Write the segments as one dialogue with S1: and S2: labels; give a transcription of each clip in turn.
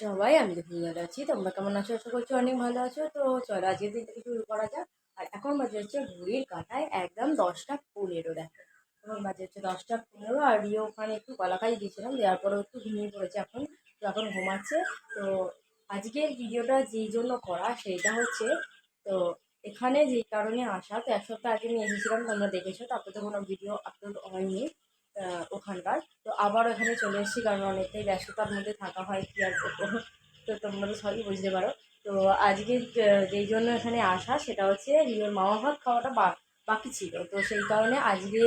S1: সবাই, আমি দেখুন ভালো আছি। তোমরা কেমন আছো? আশা করছি অনেক ভালো আছো। তো চলো আজকের দিন থেকে শুরু করা যাক। আর এখন বাজে হচ্ছে ঘড়ির কাঁটায় একদম দশটা পনেরো, দেখো। এখন বাজে হচ্ছে দশটা পনেরো আর রিও ওখানে একটু কলাকাই দিয়েছিলাম দেওয়ার পরেও একটু ঘুমিয়ে পড়েছে এখন, তো এখন ঘুমাচ্ছে। তো আজকের ভিডিওটা যেই জন্য করা সেইটা হচ্ছে, তো এখানে যেই কারণে আসা, তো এক সপ্তাহ আগে নিয়ে এসেছিলাম, তোমরা দেখেছ, তারপর তো কোনো ভিডিও আপলোড হয়নি। ওখানকার। তো আবার ওখানে চলে এসেছি কারণ অনেকটাই ব্যস্ততার মধ্যে থাকা হয় কি আর তো তোমরা তো সবই বুঝতে পারো। তো আজকে যেই জন্য এখানে আসা সেটা হচ্ছে রিওর মামা ভাত খাওয়াটা বা- বাকি ছিল। তো সেই কারণে আজকে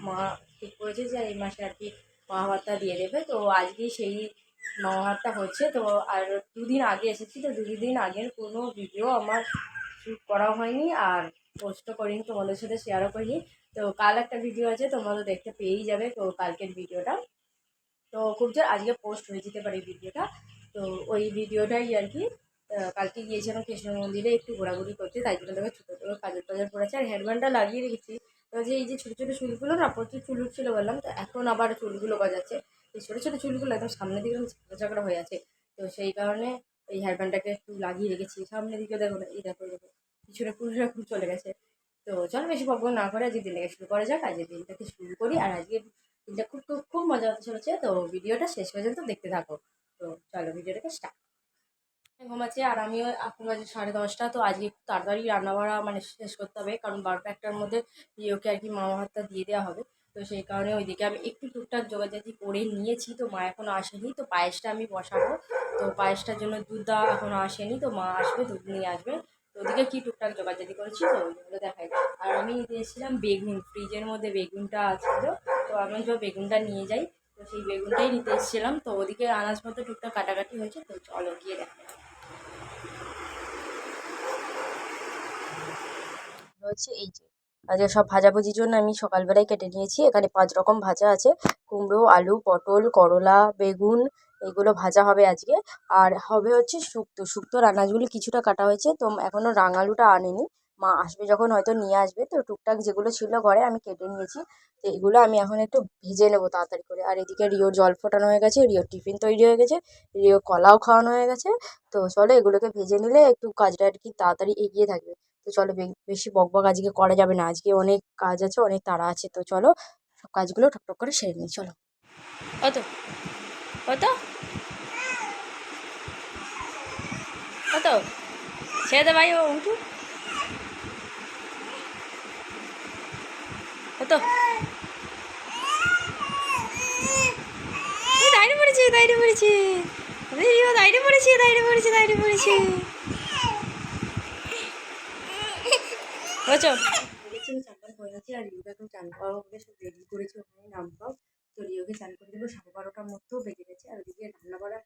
S1: মা- ঠিক করেছে যে এই মাসে আর কি মামা ভাতটা দিয়ে দেবে। তো আজকে সেই মামা ভাতটা হচ্ছে। তো আর দুদিন আগে এসেছি। তো দুদিন আগের কোনো ভিডিও আমার শ্যুট করাও হয়নি। আর পোস্টও করিনি, তোমাদের সাথে শেয়ারও করিনি। তো কাল একটা ভিডিও আছে, তোমরা দেখতে পেয়েই যাবে, তো কালকের ভিডিওটা তো খুব জোর আজকে পোস্ট হয়ে যেতে পারে ভিডিওটা তো ওই ভিডিওটাই আর কি কালকে গিয়েছিলাম কৃষ্ণ মন্দিরে একটু ঘোরাঘুরি করতে, তাই জন্য দেখো ছোটো ছোটো কাজল টাজল পড়েছে, আর হেডব্যান্ডটা লাগিয়ে রেখেছি। তো যে এই যে ছোটো ছোটো চুলগুলো না, প্রচুর চুল উঠছিল বললাম, তো এখন আবার চুলগুলো বাজাচ্ছে এই ছোটো ছোটো চুলগুলো একদম সামনের দিকে ঝাঁকড়া হয়ে আছে। তো সেই কারণে এই হেয়ারব্যান্ডটাকে একটু লাগিয়ে রেখেছি, সামনের দিকে দেখো না, এই দেখো দেখো। পিছনে পুরো খুব চলে গেছে। তো চলো বেশি বকবক না করে আজকে দিনটাকে শুরু করা যাক। আজকের দিনটাকে শুরু করি। আর আজকে দিনটা খুব খুব খুব মজা হতে চলেছে। তো ভিডিওটা শেষ পর্যন্ত দেখতে থাকো। তো চলো ভিডিওটাকে স্টার্ট ঘুমাচ্ছে আর আমিও এখন বাজে সাড়ে দশটা। তো আজকে একটু তাড়াতাড়ি রান্না বাড়া মানে শেষ করতে হবে। কারণ বারোটা একটার মধ্যে প্রিয়কে আর কি মামা হাতটা দিয়ে দেওয়া হবে। তো সেই কারণে ওইদিকে আমি একটু টুকটাক যোগাযোগি করে নিয়েছি। তো মা এখনও আসেনি। তো পায়েসটা আমি বসাবো। তো পায়েসটার জন্য দুধ দুধটা এখনও আসেনি। তো মা আসবে, দুধ নিয়ে আসবে। তো ওদিকে কি টুকটাক যোগাযোগি করেছি, তো ওইগুলো দেখাই। আর আমি দিয়েছিলাম বেগুন, ফ্রিজের মধ্যে বেগুনটা ছিল, তো আমি তো বেগুনটা নিয়ে যাই, তো সেই বেগুনটাই নিতে এসেছিলাম, তো ওদিকে আনাজপত্র টুকটাক কাটাকাটি হয়েছে, তো চলো গিয়ে দেখা হচ্ছে এই যে, আজকে সব ভাজাভুজির জন্য আমি সকালবেলায় কেটে নিয়েছি, এখানে পাঁচ রকম ভাজা আছে, কুমড়ো, আলু, পটল, করলা, বেগুন এগুলো ভাজা হবে আজকে। আর হবে হচ্ছে শুক্তো। শুক্তোর আনাজগুলো কিছুটা কাটা হয়েছে, তো এখনও রাঙালুটা আনেনি। মা আসবে যখন হয়তো নিয়ে আসবে, তো টুকটাক যেগুলো ছিল ঘরে আমি কেটে নিয়েছি। তো এগুলো আমি এখন একটু ভেজে নেব তাড়াতাড়ি করে। আর এদিকে রিওর জল ফোটানো হয়ে গেছে, রিওর টিফিন তৈরি হয়ে গেছে রিও কলাও খাওয়ানো হয়ে গেছে। তো চলো এগুলোকে ভেজে নিলে একটু কাজটা আর কি তাড়াতাড়ি এগিয়ে থাকবে। তো চলো বেশি বকবক আজকে করা যাবে না। আজকে অনেক কাজ আছে, অনেক তাড়া আছে। তো চলো সব কাজগুলো টকটক করে সেরে নিই। চলো। কত? কত? কত? ছেড়ে দে ভাই, ও উঠু। কত? দাইরে পড়েছে দাইরে পড়েছে। দাইরে পড়েছে দাইরে পড়েছে দাইরে পড়েছে। বলেছি? চান টান আর রিওকে এখন চান করাবো বলে করেছি ওখানে নামটাও তো রিওকে চান করে দেবো, সাড়ে বারোটার মধ্যেও বেজে গেছে, আর ওদিকে রান্না করা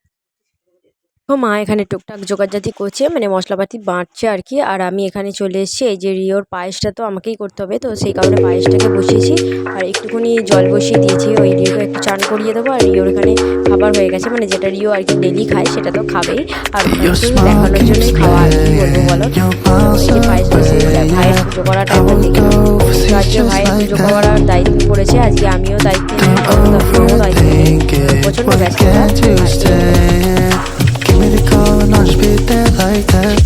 S1: তো মা এখানে টুকটাক জোগাড়জাতি করছে মানে মশলাপাতি বাঁটছে আর কি। আর আমি এখানে চলে এসেছি এই যে রিওর পায়েসটা তো আমাকেই করতে হবে তো সেই কারণে পায়েসটাকে বসিয়েছি। আর একটুখানি জল বসিয়ে দিয়েছি ওই রিওকে একটু চান করিয়ে দেবো। আর রিওর এখানে খাবার হয়ে গেছে মানে যেটা রিও আর কি ডেলি খায় সেটা তো খাবেই। আর দেখানোর জন্যই খাওয়া আর কি বলব বলো। এই পায়েস ভাইয়ের পুজো করা টাইমটা দেখে। আজকে ভাইয়ের পুজো করার দায়িত্ব পড়েছে আজকে আমিও দায়িত্ব নিই দায়িত্ব নিই প্রচণ্ড ব্যস্ততা।
S2: Me call and I'll just be there like that.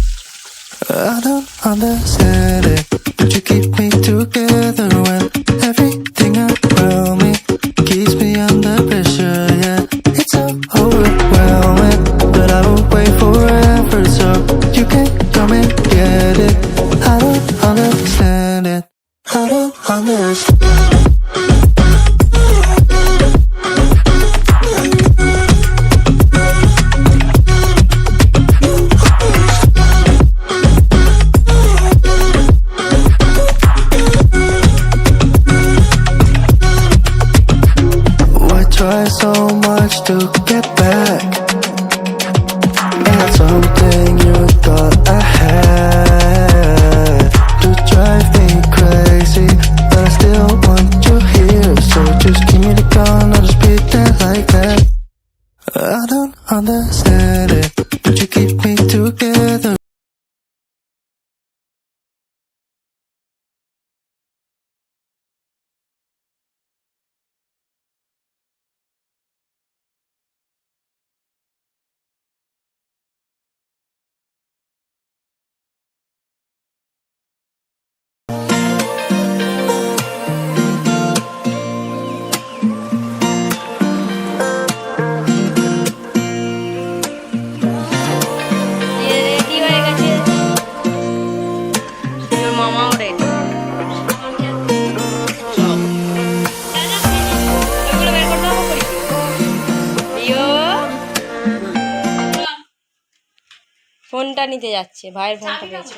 S2: I don't understand it, but you keep me together when
S3: ফোনটা নিতে যাচ্ছে ভাইয়ের ফোনটা পেয়েছে।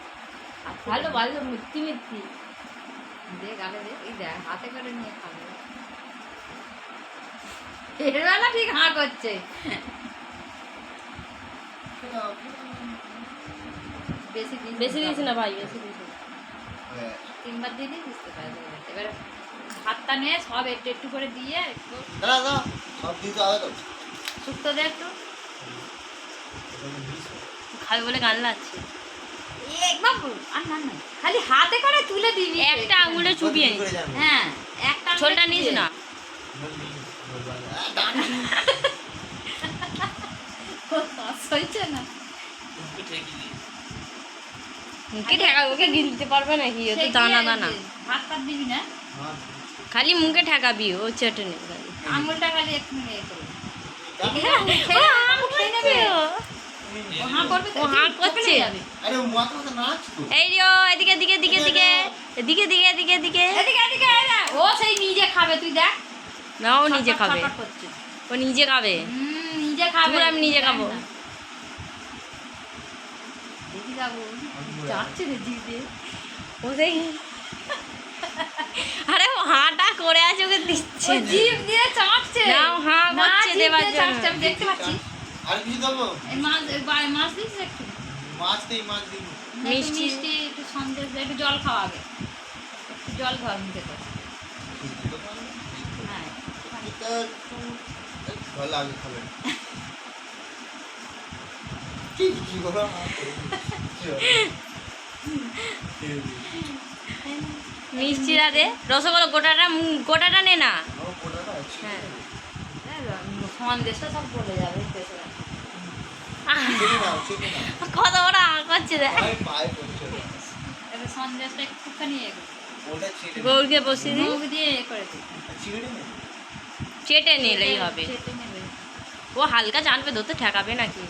S3: ভালো ভালো মিথ্যি মিথ্যি
S4: দে গালে দে এই দেখ হাতে করে নিয়ে খাবে। এরবেলা ঠিক হাঁ করছে। বেশি দিন
S3: বেশি দিস না ভাই বেশি দিস
S4: তিনবার দিয়ে দিয়ে বুঝতে পারবে। এবার ভাতটা নিয়ে সব একটু একটু করে দিয়ে একটু
S5: দাঁড়া দাঁড়া সব দিতে হবে তো।
S4: শুক্তো দে একটু।
S3: খাবে বলে গান লাগছে।
S4: আর খালি হাতে করে তুলে দিবি
S3: একটা আঙুলে চুবিয়ে নি।
S4: হ্যাঁ একটা
S3: ছোলটা নিস না।
S4: না
S3: মুখে ঠেকা ওকে গিলতে পারবে নাকি ও তো দানা দানা।
S4: ভাত টাত দিবি না?
S3: খালি মুখে ঠেকাবি ও চেটে নেবে।
S4: আঙুলটা খালি একটু ইয়ে করবে
S3: এই এদিকে এদিকে
S4: ও সেই নিজে খাবে তুই দেখ
S3: ও নিজে খাবে ও নিজে খাবে
S4: নিজে খাব
S3: আরে ও হাঁটা করে আছে ওকে দিচ্ছে না
S4: দেখতে পাচ্ছি
S5: আর কিছু দেবো
S4: মাছ এই মাছ দিস একটু?
S5: মাছ নেই মাছ দিই
S3: মিষ্টি।
S4: মিষ্টি একটু সন্দেশ একটু জল খাওয়াবে একটু জল খাওয়া মুখে করে। হ্যাঁ।
S5: ভালো লাগে খাবেন কি কি বলো
S3: মিষ্টিরা দে রসগোল্লা গোটাটা গোটাটা নে না। হ্যাঁ।
S4: সন্দেশটা সব বলে যাবে।
S3: কত বড় আঁ করছে
S4: সন্দেশটা একটুখানি ইয়ে
S3: গৌরকে বসিয়ে দিই
S4: দিয়ে ইয়ে করে
S3: চেটে নিলেই হবে ও হালকা জানবে ধরতে ঠেকাবে নাকি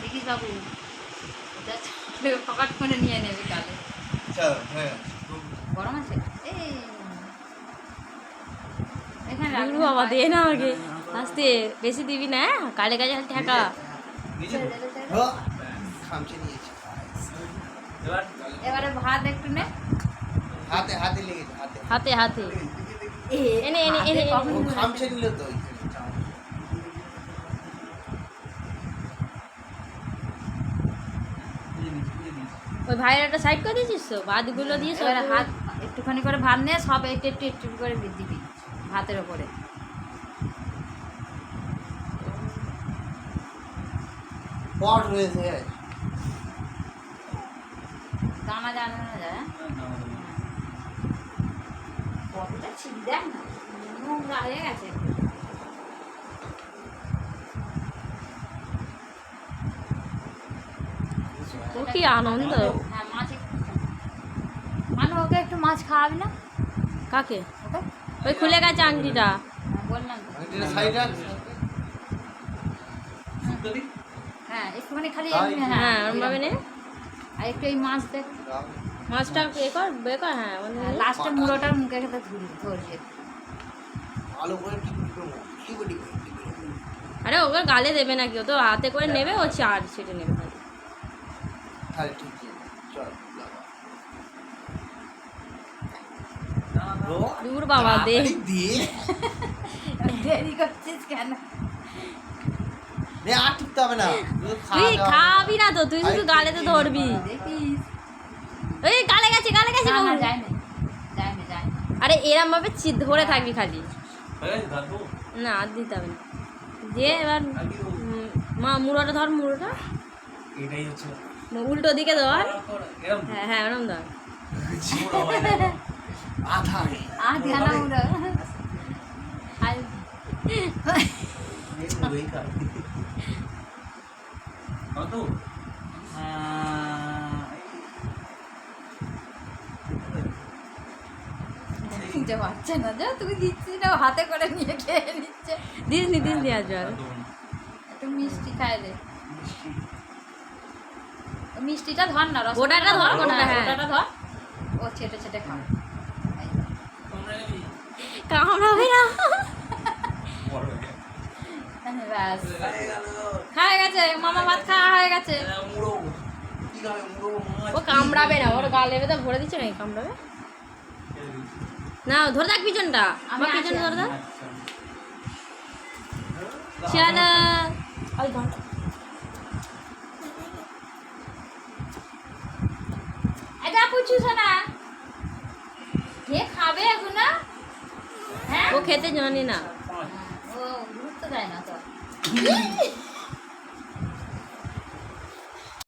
S4: দেখিস বাবু পকেট করে নিয়ে নেবে কালে
S5: হ্যাঁ
S4: গরম আছে এখানে
S3: বাবা দে না আগে আস্তে বেশি দিবি না হ্যাঁ? কালে কাজে ঠেকা
S5: খামচে নিয়েছি।
S4: এবারে? ভাত একটু নে।
S5: হাতে হাতে লেগেছে হাতে।
S3: হাতে হাতে। এনে এনে এনে এনে।
S5: খামচে নিল তো
S3: ওই ভাইয়ের একটা সাইড করে দিয়েছিস তো? ভাতগুলো দিয়ে
S4: এবারে হাত একটুখানি করে ভাত নিয়ে সব একটু একটু একটু করে দিবি ভাতের ওপরে।
S5: পট রয়েছে।
S4: দানা জানা না যায় কতটা ছিপ দেখ না নোংরা হয়ে গেছে।
S3: কি আনন্দ?
S4: হ্যাঁ মাছ মানে ওকে একটু মাছ খাওয়াবি না?
S3: কাকে?
S4: ওকে?
S3: ওই খুলে গেছে আংটিটা।
S4: হ্যাঁ, বললাম হ্যাঁ একটুখানি খালি
S3: হ্যাঁ ওরম ভাবে নে
S4: আর একটু এই মাছ দেখ।
S3: মাছটা এ কর বে কর হ্যাঁ ওখানে নে।
S4: লাস্টে মুড়োটার মুখে খেতে ধরি ধরছে
S5: ভালো করে
S3: আরে ওকে গালে দেবে নাকি? ও তো হাতে করে নেবে ও চার ছেটে নেবে খালি
S5: তাহলে ঠিক চল
S3: দূর বাবা দে।
S5: দিয়ে
S4: দেরি করছিস কেন?
S5: নে আর টিপতে হবে না।
S3: তুই খাবি না তো তুই শুধু
S5: আরে
S3: গালে তো ধরবি।
S4: দেখিস
S3: ওই গালে গেছে গালে গেছে
S4: না না যায় না যায় না যায়
S3: আরে এরম ভাবে চি- ধরে থাকবি খালি? না আর দিতে হবে না। দিয়ে এবার মা মুড়োটা ধর মুড়োটা।
S6: এটাই হচ্ছে।
S3: উল্টো দিকে ধর। হ্যাঁ হ্যাঁ ওরম ধর।
S6: মোড়া হয় না।
S5: আধা
S4: আর ধ্যানা উড়ো আর
S6: এই দেবো?
S4: যে বাচ্চা না যা তুই দিচ্ছিস না হাতে করে নিয়ে খেয়ে নিচ্ছে
S3: দিস নি দিস নি আজ
S4: একটু মিষ্টি খায় দে ও মিষ্টিটা ধর না রস
S3: গোটাটা ধর, গোটাটা, হ্যাঁ।
S4: ধর ও ছেটে ছেটে খা এই ধর।
S6: তোমরা নাকি
S3: কামড়াবে না।
S4: ব্যাস।
S5: হয়ে
S4: গেছে মামা ভাত খাওয়া হয়ে গেছে।
S3: ও কামড়াবে না ওর গালে বেঁধে ভরে দিচ্ছে নাকি কামড়াবে? না ধরে থাক পিছনটা। আমার
S4: আমি
S3: পিছনে ধরে থাক চলো ওই
S4: এটা পুছু শোনা কে খাবে এগুলো হ্যাঁ?
S3: ও খেতে জানি না।
S4: ও গুরুত্ব দেয় না তো। Yeah!